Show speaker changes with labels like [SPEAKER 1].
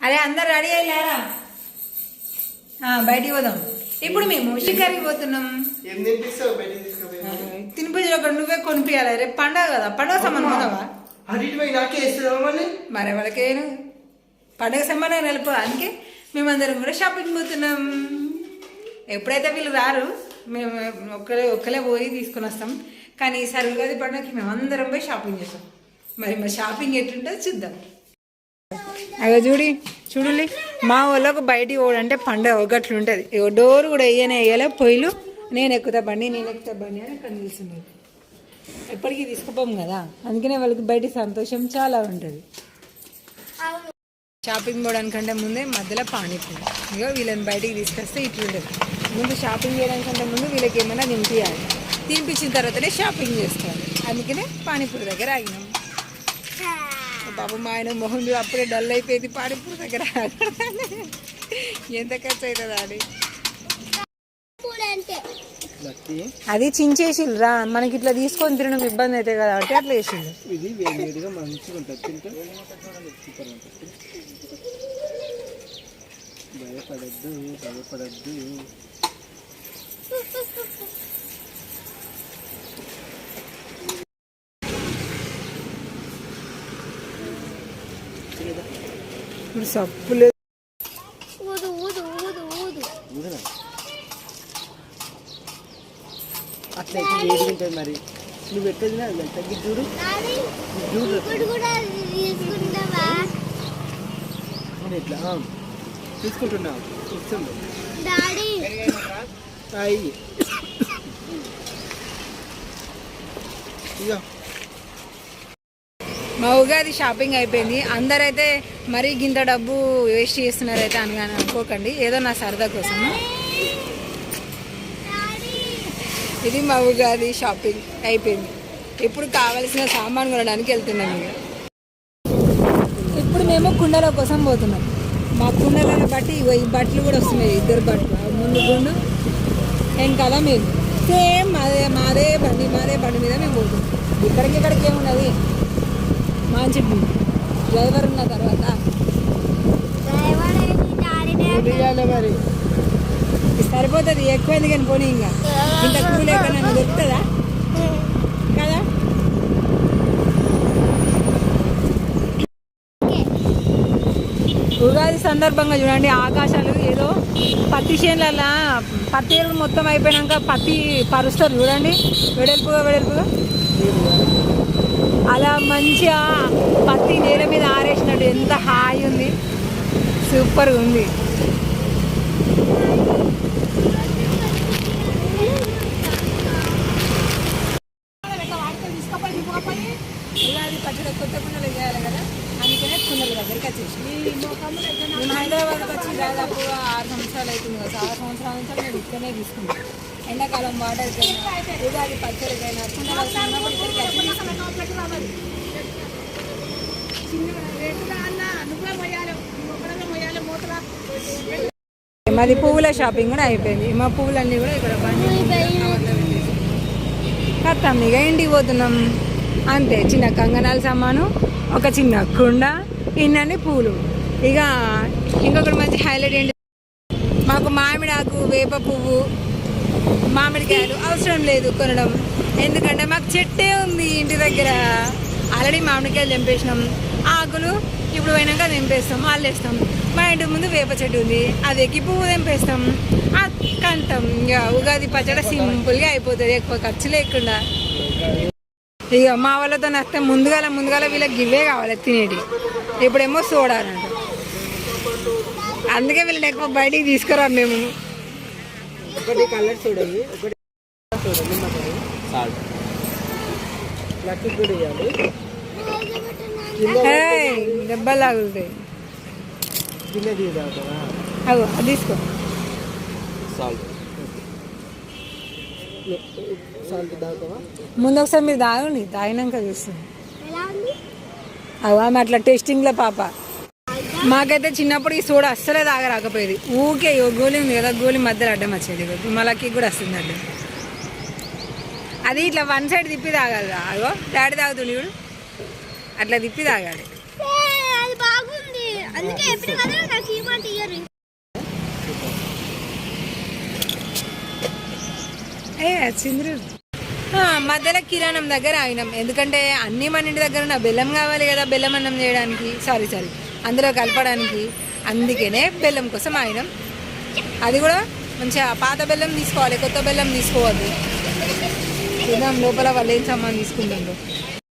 [SPEAKER 1] అరే అందరు రెడీ అయ్యారా? బయటికి పోదాం. ఇప్పుడు మేము షికారికి పోతున్నాం. తినిపించిన ఒక నువ్వే కొనిపించాలి రేపు పండగ కదా. పండగ సంబంధం మరి వాళ్ళకేను పండగ సంబంధం నిలుపు. అందుకే మేమందరం కూడా షాపింగ్ పోతున్నాం. ఎప్పుడైతే వీళ్ళు రారు మేము ఒక్కలే ఒక్కలే పోయి తీసుకొని వస్తాం. కానీ ఈసారి ఉగాది పండుగకి మేమందరం పోయి షాపింగ్ చేస్తాం. మరి మా షాపింగ్ ఎట్లుంటుందో చూద్దాం. అగో చూడి చూడండి మా వాళ్ళకు బయటికి పోడంటే పండగ ఒకట్లు ఉంటుంది. డోర్ కూడా వేయనే వేయాలో పొయ్యిలు. నేను ఎక్కుతా బండి నేను ఎక్కుతా బండి అని అక్కడ నిల్చున్నారు ఎప్పటికీ తీసుకుపోం కదా. అందుకనే వాళ్ళకి బయట సంతోషం చాలా ఉంటుంది. షాపింగ్ పోవడానికంటే ముందే మధ్యలో పానీపూరి. ఇగో వీళ్ళని బయటికి తీసుకొస్తే ఇట్లుంటుంది ముందు షాపింగ్ చేయడానికంటే ముందు వీళ్ళకి ఏమైనా తినిపించాలి తినిపించిన తర్వాతనే షాపింగ్ చేసుకోవాలి. అందుకనే పానీపూరి దగ్గర ఆగినాం. బాబు మా ఆయన మొహం అప్పుడే డల్ అయిపోయింది. పానీపూరి దగ్గర ఎంత ఖర్చు అవుతుంది అది అది చించేసిల్లు రా మనకి ఇట్లా తీసుకొని తినడం ఇబ్బంది అవుతుంది కదా అంటే అట్లా వేసిండు
[SPEAKER 2] ఉంటుంది. భయపడద్దు భయపడద్దు.
[SPEAKER 1] ఇప్పుడు సప్పు లేదు.
[SPEAKER 3] ఊదు
[SPEAKER 2] ఉంటుంది మరి. నువ్వు పెట్టేది తగ్గి చూడు ఇట్లా ఆ. తీసుకుంటున్నావు ఇస్తుంది అయ్యి
[SPEAKER 1] మా ఉగాది షాపింగ్ అయిపోయింది. అందరైతే మరీ గింత డబ్బు వేస్ట్ చేస్తున్నారైతే అని అనుకోకండి. ఏదో నా సరదా కోసం ఇది మా ఉగాది షాపింగ్. అయిపోయింది. ఇప్పుడు కావలసిన సామాన్ కొనడానికి వెళ్తున్నాం ఇక. ఇప్పుడు మేము కుండల కోసం పోతున్నాం. మా కుండలను బట్టి ఈ బట్టలు కూడా వస్తున్నాయి. ఇద్దరు బట్టలు. ముందు గుండు ఏం కదా మేము. సేమ్ మాదే మాదే బండి మాదే బండి మీద మేము పోతున్నాం. ఇక్కడికి ఇక్కడికి ఏమున్నది? మంచి డ్రైవర్ ఉన్న తర్వాత
[SPEAKER 2] మరి
[SPEAKER 1] సరిపోతుంది ఎక్కువ ఎందుకని పోనీ ఇంకా. ఇంత కూలి ఎక్కడ దొరుకుతుందా? కదా? ఉగాది సందర్భంగా చూడండి ఆకాశాలు ఏదో పత్తి చేనుల పత్తి ఎరువు మొత్తం అయిపోయినాక పత్తి పరుస్తారు చూడండి. వెడల్పుగా వెడల్పుగా. అలా మంచిగా పత్తి నేల మీద ఆరేసినట్టు ఎంత హాయి ఉంది. సూపర్గా ఉంది. ఉగాది కొత్త కుండలు కదా హైదరాబాద్కి వచ్చి దాదాపు ఆరు సంవత్సరాలు అవుతుంది కదా. ఆరు సంవత్సరాల నుంచి మేము ఇక్కడనే తీసుకుంటాం. ఎండాకాలం వాటర్కైనా ఉగాది పచ్చడికైనా తీసుకుంటాం. మాది పువ్వుల షాపింగ్ కూడా అయిపోయింది. మా పువ్వులన్నీ కూడా ఇక్కడ కత్తాం ఇక ఇంటికి పోతున్నాం. అంతే చిన్న కంగనాల సామాను ఒక చిన్న కుండ ఇన్నన్ని పూలు. ఇక ఇంకొకటి మంచి హైలైట్ ఏంటి? మాకు మామిడాకు వేప పువ్వు మామిడికాయలు అవసరం లేదు కొనడం. ఎందుకంటే మాకు చెట్టే ఉంది ఇంటి దగ్గర. ఆల్రెడీ మామిడికాయలు తెంపేసినాం. ఆకులు ఇప్పుడు పోయినాక తెంపేస్తాం అల్లేస్తాం. మా ఇంటి ముందు వేప చెట్టు ఉంది. అది ఎక్కి పువ్వు తెంపేస్తాం. ఆ ఇక ఉగాది పచ్చడి సింపుల్గా అయిపోతుంది. ఎక్కువ ఖర్చు లేకుండా. ఇక మా వాళ్ళతో నస్తే ముందుగాల ముందుగాల వీళ్ళకి గివ్వే కావాలి తినేటి. ఇప్పుడేమో చూడాలంట అందుకే వీళ్ళని ఎక్కువ బయటికి తీసుకురా మేము.
[SPEAKER 2] ఒకటి కలర్ చూడండి ఒకటి చూడండి నిమ్మకాయ సాల్ట్. లక్కి కూడా ఇవ్వాలి.
[SPEAKER 1] ఏయ్, దెబ్బలు తగులుతాయి
[SPEAKER 2] గిన్నె తీసుకుంటావా
[SPEAKER 1] అగో అది తీసుకో.
[SPEAKER 2] సాల్ట్. సాల్ట్ తాగుతావా?
[SPEAKER 1] ముందు ఒకసారి మీరు తాగండి తాగినాక చూస్తుంది.
[SPEAKER 3] ఎలా ఉంది?
[SPEAKER 1] అగో ఆమె అట్లా టెస్టింగ్లో పాప. మాకైతే చిన్నప్పుడు ఈ సోడా అస్సలే తాగరాకపోయేది. ఊకే ఓ గోలి ఉంది కదా గోలి మధ్యలో అడ్డం వచ్చేది. మళ్ళీ కూడా వస్తుంది అడ్డం. అది ఇట్లా వన్ సైడ్ తిప్పి తాగాలి అగో డాడీ తాగుతుంది చూడు. అట్లా తిప్పి తాగాలి.
[SPEAKER 3] ఏ,
[SPEAKER 1] చింద్రు. మధ్యలో కిరాణం దగ్గర ఆగినాం. ఎందుకంటే అన్ని మన ఇంటి దగ్గర ఉన్న బెల్లం కావాలి కదా బెల్లం అన్నం చేయడానికి. సారీ సారీ అందులో కలపడానికి అందుకనే బెల్లం కోసం ఆగినాం. అది కూడా మంచిగా పాత బెల్లం తీసుకోవాలి కొత్త బెల్లం తీసుకోవద్దు. చూద్దాం లోపల వాళ్ళు ఏం సామాన్ తీసుకుంటుండ్రు?